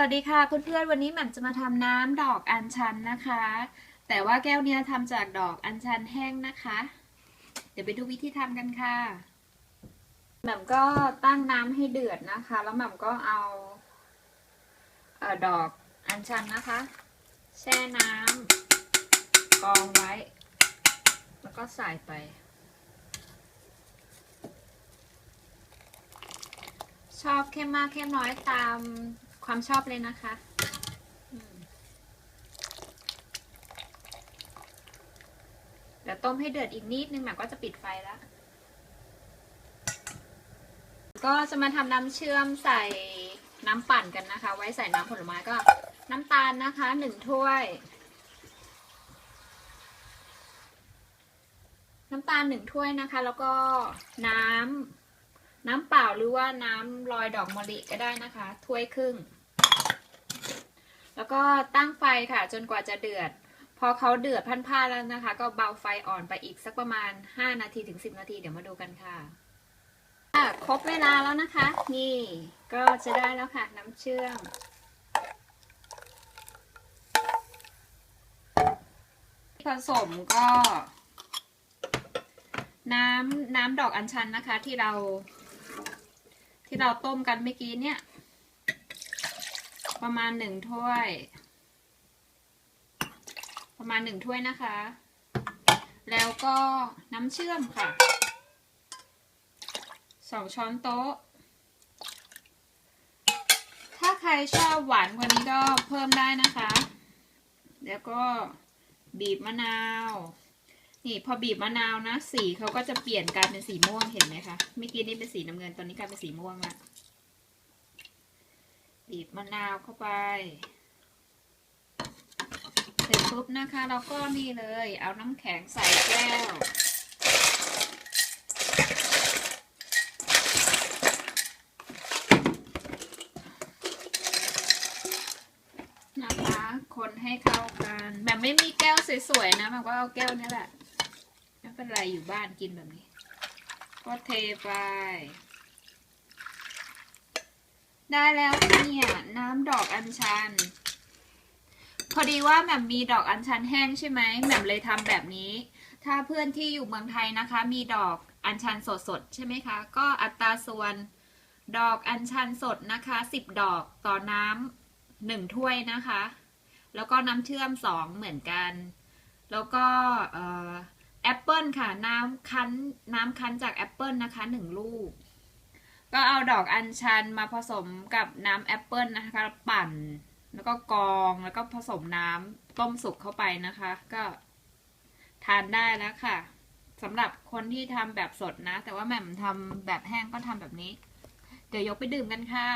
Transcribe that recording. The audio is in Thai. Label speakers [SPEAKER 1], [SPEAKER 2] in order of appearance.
[SPEAKER 1] สวัสดีค่ะเพื่อนๆวันนี้แหม่มจะมาทำน้ำดอกอัญชันนะคะ แต่ว่าแก้วเนี้ยทำจากดอกอัญชันแห้งนะคะ เดี๋ยวไปดูวิธีทำกันค่ะแหม่มก็ตั้งน้ำให้เดือดนะคะ แล้วแหม่มก็เอาเออดอกอัญชันนะคะ แช่น้ำกองไว้ แล้วก็ใส่ไป ชอบเข้มมากเข้มน้อยตาม ความชอบเลยนะคะเดี๋ยวต้มให้เดือดอีกนิดนึงแหม่ก็จะปิดไฟแล้ว ก็จะมาทำน้ำเชื่อมใส่น้ำปั่นกันนะคะ ไว้ใส่น้ำผลไม้ก็น้ำตาลนะคะหนึ่งถ้วย น้ำตาลหนึ่งถ้วยนะคะ แล้วก็น้ำน้ำเปล่าหรือว่าน้ำลอยดอกมะลิก็ได้นะคะ ถ้วยครึ่ง แล้วก็ตั้งไฟค่ะ จนกว่าจะเดือด พอเขาเดือดพันผ้าแล้วนะคะ ก็เบาไฟอ่อนไปอีกสักประมาณ 5 นาทีถึง 10 นาทีเดี๋ยวมาดูกันค่ะอะครบเวลาแล้วนะคะ นี่ก็จะได้แล้วค่ะ น้ำเชื่อมผสมก็ น้ำน้ำดอกอัญชันนะคะ ที่เรา ที่เราต้มกันเมื่อกี้เนี่ย ประมาณหนึ่งถ้วย ประมาณหนึ่งถ้วยนะคะ แล้วก็น้ำเชื่อมค่ะสองช้อนโต๊ะ ถ้าใครชอบหวานกว่านี้ก็เพิ่มได้นะคะ แล้วก็บีบมะนาว นี่พอบีบมะนาวนะ สีเขาก็จะเปลี่ยนกลายเป็นสีม่วงเห็นไหมคะ เมื่อกี้นี่เป็นสีน้ำเงิน ตอนนี้กลายเป็นสีม่วงละ บีบมะนาวเข้าไป เสร็จปุ๊บนะคะ เราก็นี่เลย เอาน้ำแข็งใส่แก้ว นะคะ คนให้เข้ากันแบบไม่มีแก้วสวยๆนะแบบว่าเอาแก้วนี้แหละ ไม่เป็นไรอยู่บ้านกินแบบนี้ ก็เทไป ได้แล้วเนี่ยน้ำดอกอัญชัน พอดีว่าแหม่มมีดอกอัญชันแห้งใช่ไหมแหม่มเลยทำแบบนี้ ถ้าเพื่อนที่อยู่เมืองไทยนะคะ มีดอกอัญชันสดๆใช่ไหมคะ ก็อัตราส่วนดอกอัญชันสดนะคะสิบดอกต่อน้ำหนึ่งถ้วยนะคะ แล้วก็น้ำเชื่อมสองเหมือนกัน แล้วก็แอปเปิลค่ะน้ำคั้นน้ำคั้นจากแอปเปิลนะคะหนึ่งลูก ก็เอาดอกอัญชันมาผสมกับน้ำแอปเปิลนะคะปั่น แล้วก็กรองแล้วก็ผสมน้ำต้มสุกเข้าไปนะคะ ก็ทานได้แล้วค่ะสำหรับคนที่ทำแบบสดนะ แต่ว่าแหม่มทำแบบแห้งก็ทำแบบนี้ เดี๋ยวยกไปดื่มกันค่ะ